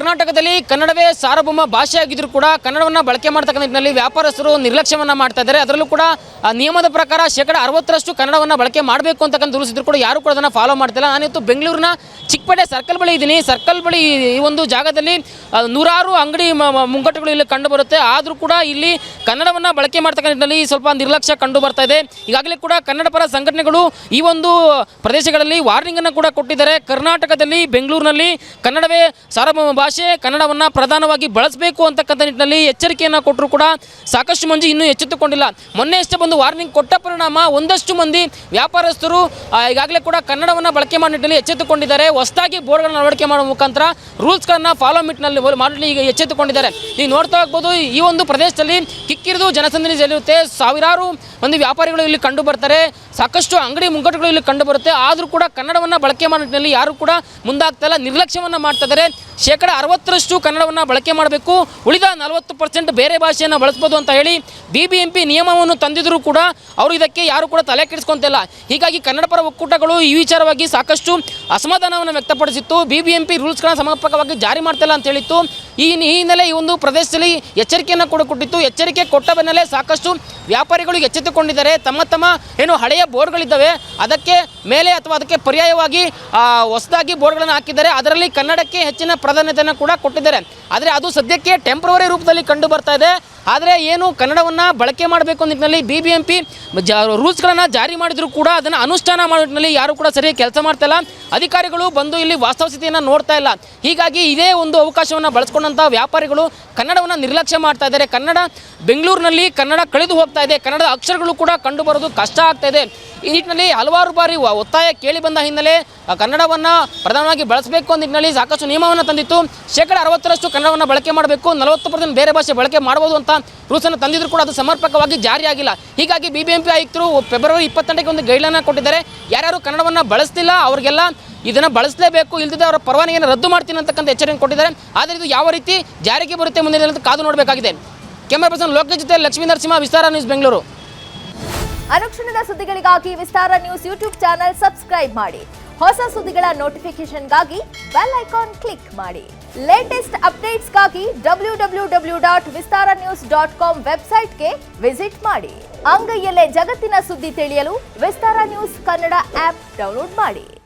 ಕರ್ನಾಟಕದಲ್ಲಿ ಕನ್ನಡವೇ ಸಾರ್ವಭೌಮ ಭಾಷೆ ಆಗಿದ್ರು ಕೂಡ ಕನ್ನಡವನ್ನು ಬಳಕೆ ಮಾಡ್ತಕ್ಕಂಥ ನಿಟ್ಟಿನಲ್ಲಿ ವ್ಯಾಪಾರಸ್ಥರು ನಿರ್ಲಕ್ಷ್ಯವನ್ನು ಮಾಡ್ತಾ ಇದ್ದಾರೆ. ಅದರಲ್ಲೂ ಕೂಡ ನಿಯಮದ ಪ್ರಕಾರ ಶೇಕಡ ಅರವತ್ತರಷ್ಟು ಕನ್ನಡವನ್ನು ಬಳಕೆ ಮಾಡಬೇಕು ಅಂತಕ್ಕಂಥ ರೂಲ್ಸ್ ಕೂಡ ಯಾರು ಕೂಡ ಅದನ್ನು ಫಾಲೋ ಮಾಡ್ತಿಲ್ಲ. ನಾನಿವತ್ತು ಬೆಂಗಳೂರಿನ ಚಿಕ್ಕಪೇಟೆ ಸರ್ಕಲ್ ಬಳಿ ಇದ್ದೀನಿ. ಸರ್ಕಲ್ ಬಳಿ ಈ ಒಂದು ಜಾಗದಲ್ಲಿ ನೂರಾರು ಅಂಗಡಿ ಮುಂಗಟ್ಟುಗಳು ಇಲ್ಲಿ ಕಂಡು ಬರುತ್ತೆ. ಆದರೂ ಕೂಡ ಇಲ್ಲಿ ಕನ್ನಡವನ್ನು ಬಳಕೆ ಮಾಡ್ತಕ್ಕಂಥ ನಿಟ್ಟಿನಲ್ಲಿ ಸ್ವಲ್ಪ ನಿರ್ಲಕ್ಷ್ಯ ಕಂಡು ಬರ್ತಾ ಇದೆ. ಈಗಾಗಲೇ ಕೂಡ ಕನ್ನಡ ಪರ ಸಂಘಟನೆಗಳು ಈ ಒಂದು ಪ್ರದೇಶಗಳಲ್ಲಿ ವಾರ್ನಿಂಗ್ ಅನ್ನು ಕೂಡ ಕೊಟ್ಟಿದ್ದಾರೆ. ಕರ್ನಾಟಕದಲ್ಲಿ, ಬೆಂಗಳೂರಿನಲ್ಲಿ ಕನ್ನಡವೇ ಸಾರ್ವಭೌಮ ಭಾಷೆ, ಕನ್ನಡವನ್ನು ಪ್ರಧಾನವಾಗಿ ಬಳಸಬೇಕು ಅಂತಕ್ಕಂಥ ನಿಟ್ಟಿನಲ್ಲಿ ಎಚ್ಚರಿಕೆಯನ್ನು ಕೊಟ್ಟರು ಕೂಡ ಸಾಕಷ್ಟು ಮಂದಿ ಇನ್ನೂ ಎಚ್ಚೆತ್ತುಕೊಂಡಿಲ್ಲ. ಮೊನ್ನೆ ಅಷ್ಟೇ ಬಂದು ವಾರ್ನಿಂಗ್ ಕೊಟ್ಟ ಪರಿಣಾಮ ಒಂದಷ್ಟು ಮಂದಿ ವ್ಯಾಪಾರಸ್ಥರು ಈಗಾಗಲೇ ಕೂಡ ಕನ್ನಡವನ್ನು ಬಳಕೆ ಮಾಡೋ ನಿಟ್ಟಿನಲ್ಲಿ ಎಚ್ಚೆತ್ತುಕೊಂಡಿದ್ದಾರೆ. ಹೊಸದಾಗಿ ಬೋರ್ಡ್ಗಳನ್ನು ಅಳವಡಿಕೆ ಮಾಡುವ ಮುಖಾಂತರ ರೂಲ್ಸ್ಗಳನ್ನು ಫಾಲೋ ಮಿಟ್ನಲ್ಲಿ ಮಾಡಲಿ ಈಗ ಎಚ್ಚೆತ್ತುಕೊಂಡಿದ್ದಾರೆ. ನೀವು ನೋಡ್ತಾ ಹೋಗ್ಬೋದು, ಈ ಒಂದು ಪ್ರದೇಶದಲ್ಲಿ ಕಿಕ್ಕಿರಿದು ಜನಸಂದಣಿ ಇರುತ್ತೆ ಸಾವಿರಾರು ಒಂದು ವ್ಯಾಪಾರಿಗಳು ಇಲ್ಲಿ ಕಂಡು ಬರ್ತಾರೆ. ಸಾಕಷ್ಟು ಅಂಗಡಿ ಮುಂಗಟ್ಟುಗಳು ಇಲ್ಲಿ ಕಂಡು ಬರುತ್ತೆ. ಆದರೂ ಕೂಡ ಕನ್ನಡವನ್ನು ಬಳಕೆ ಮಾಡೋ ಯಾರು ಕೂಡ ಮುಂದಾಗ್ತಾ ಇಲ್ಲ. ನಿರ್ಲಕ್ಷ್ಯವನ್ನು ಮಾಡ್ತಾ ಇದ್ದಾರೆ. ಶೇಕಡ ಅರವತ್ತರಷ್ಟು ಕನ್ನಡವನ್ನು ಬಳಕೆ ಮಾಡಬೇಕು. ಉಳಿದ ನಲವತ್ತು ಪರ್ಸೆಂಟ್ ಬೇರೆ ಭಾಷೆಯನ್ನು ಬಳಸ್ಬೋದು ಅಂತ ಹೇಳಿ ಬಿ ಬಿ ಎಂ ನಿಯಮವನ್ನು ತಂದಿದ್ರೂ ಕೂಡ ಅವರು ಇದಕ್ಕೆ ಯಾರು ಕೂಡ ತಲೆ ಕೆಡಿಸ್ಕೊಂತಿಲ್ಲ. ಹೀಗಾಗಿ ಕನ್ನಡ ಪರ ಒಕ್ಕೂಟಗಳು ಈ ವಿಚಾರವಾಗಿ ಸಾಕಷ್ಟು ಅಸಮಾಧಾನವನ್ನು ವ್ಯಕ್ತಪಡಿಸಿತ್ತು. ಬಿ ಬಿ ಎಂ ಪಿ ರೂಲ್ಸ್ಗಳನ್ನ ಸಮರ್ಪಕವಾಗಿ ಜಾರಿ ಮಾಡ್ತಿಲ್ಲ ಅಂತ ಹೇಳಿತ್ತು. ಈ ಹಿನ್ನೆಲೆ ಈ ಒಂದು ಪ್ರದೇಶದಲ್ಲಿ ಎಚ್ಚರಿಕೆಯನ್ನು ಕೂಡ ಕೊಟ್ಟಿತ್ತು. ಎಚ್ಚರಿಕೆ ಕೊಟ್ಟ ಬೆನ್ನಲ್ಲೇ ಸಾಕಷ್ಟು ವ್ಯಾಪಾರಿಗಳು ಎಚ್ಚೆತ್ತುಕೊಂಡಿದ್ದಾರೆ. ತಮ್ಮ ತಮ್ಮ ಏನು ಹಳೆಯ ಬೋರ್ಡ್ಗಳಿದ್ದಾವೆ. ಅದಕ್ಕೆ ಮೇಲೆ ಅಥವಾ ಅದಕ್ಕೆ ಪರ್ಯಾಯವಾಗಿ ಹೊಸದಾಗಿ ಬೋರ್ಡ್ಗಳನ್ನು ಹಾಕಿದ್ದಾರೆ. ಅದರಲ್ಲಿ ಕನ್ನಡಕ್ಕೆ ಹೆಚ್ಚಿನ ಪ್ರಾಧಾನ್ಯತೆಯನ್ನು ಕೂಡ ಕೊಟ್ಟಿದ್ದಾರೆ. ಆದರೆ ಅದು ಸದ್ಯಕ್ಕೆ ಟೆಂಪ್ರವರಿ ರೂಪದಲ್ಲಿ ಕಂಡು ಬರ್ತಾ ಇದೆ. ಆದರೆ ಏನು ಕನ್ನಡವನ್ನು ಬಳಕೆ ಮಾಡಬೇಕು ನಿಟ್ಟಿನಲ್ಲಿ ಬಿ ಬಿ ಎಂ ಪಿ ರೂಲ್ಸ್ಗಳನ್ನು ಜಾರಿ ಮಾಡಿದರೂ ಕೂಡ ಅದನ್ನು ಅನುಷ್ಠಾನ ಮಾಡೋ ನಿಟ್ಟಿನಲ್ಲಿ ಯಾರು ಕೂಡ ಸರಿಯಾಗಿ ಕೆಲಸ ಮಾಡ್ತಾ ಇಲ್ಲ. ಅಧಿಕಾರಿಗಳು ಬಂದು ಇಲ್ಲಿ ವಾಸ್ತವ ಸ್ಥಿತಿಯನ್ನು ನೋಡ್ತಾ ಇಲ್ಲ. ಹೀಗಾಗಿ ಇದೇ ಒಂದು ಅವಕಾಶವನ್ನು ಬಳಸ್ಕೊಂಡಂಥ ವ್ಯಾಪಾರಿಗಳು ಕನ್ನಡವನ್ನು ನಿರ್ಲಕ್ಷ್ಯ ಮಾಡ್ತಾ ಇದ್ದಾರೆ. ಕನ್ನಡ ಬೆಂಗಳೂರಿನಲ್ಲಿ ಕನ್ನಡ ಕಳೆದು ಹೋಗ್ತಾ ಇದೆ. ಕನ್ನಡದ ಅಕ್ಷರಗಳು ಕೂಡ ಕಂಡುಬರೋದು ಕಷ್ಟ ಆಗ್ತಾ ಇದೆ. ಈ ನಿಟ್ಟಿನಲ್ಲಿ ಹಲವಾರು ಬಾರಿ ಒತ್ತಾಯ ಕೇಳಿ ಬಂದ ಹಿನ್ನೆಲೆ ಕನ್ನಡವನ್ನು ಪ್ರಧಾನವಾಗಿ ಬಳಸಬೇಕು ಅಂದ ನಿಟ್ಟಿನಲ್ಲಿ ಸಾಕಷ್ಟು ನಿಯಮವನ್ನು ತಂದಿತ್ತು. ಶೇಕಡ ಅರವತ್ತರಷ್ಟು ಕನ್ನಡವನ್ನು ಬಳಕೆ ಮಾಡಬೇಕು, ನಲವತ್ತು ಪರ್ಸೆಂಟ್ ಬೇರೆ ಭಾಷೆ ಬಳಕೆ ಮಾಡ್ಬೋದು ಅಂತ ರೂಲ್ಸನ್ನು ತಂದಿದ್ರು ಕೂಡ ಅದು ಸಮರ್ಪಕವಾಗಿ ಜಾರಿಯಾಗಿಲ್ಲ ಹೀಗಾಗಿ ಬಿ ಬಿ ಎಂ ಪಿ ಆಯುಕ್ತರು ಫೆಬ್ರವರಿ ಇಪ್ಪತ್ತೆಂಟಕ್ಕೆ ಒಂದು ಗೈಡ್ಲೈನ್ ಕೊಟ್ಟಿದ್ದಾರೆ. ಯಾರ್ಯಾರು ಕನ್ನಡವನ್ನು ಬಳಸ್ತಿಲ್ಲ, ಅವ್ರಿಗೆಲ್ಲ ಇದನ್ನು ಬಳಸಲೇಬೇಕು, ಇಲ್ದಿದ್ರೆ ಅವರ ಪರವಾನಗಿಯನ್ನು ರದ್ದು ಮಾಡ್ತೀನಿ ಅಂತಕ್ಕಂಥ ಎಚ್ಚರಿಕೆ ಕೊಟ್ಟಿದ್ದಾರೆ. ಆದರೆ ಇದು ಯಾವ ರೀತಿ ಜಾರಿಗೆ ಬರುತ್ತೆ ಮುಂದಿನ ದಿನದಲ್ಲಿ ಕಾದು ನೋಡಬೇಕಾಗಿದೆ. ಕ್ಯಾಮರಾ ಪರ್ಸನ್ ಲೋಕೇಶ್ ಜೊತೆ ಲಕ್ಷ್ಮೀ ನರಸಿಂಹ, ವಿಸ್ತಾರ ನ್ಯೂಸ್ ಬೆಂಗಳೂರು. ಅನುಕ್ಷಣದ ಸುದ್ದಿಗಳಿಗಾಗಿ Vistara news YouTube channel subscribe ಮಾಡಿ. ಹೊಸ ಸುದ್ದಿಗಳ ನೋಟಿಫಿಕೇಶನ್ಗಾಗಿ ಬೆಲ್ ಐಕಾನ್ ಕ್ಲಿಕ್ ಮಾಡಿ. Latest ಅಪ್ಡೇಟ್ಸ್ಗಾಗಿ W W W dot Vistara news dot com ವೆಬ್ಸೈಟ್ಗೆ ವಿಸಿಟ್ ಮಾಡಿ. ಅಂಗೈಯಲ್ಲೇ ಜಗತ್ತಿನ ಸುದ್ದಿ ತಿಳಿಯಲು Vistara news Kannada app download ಮಾಡಿ.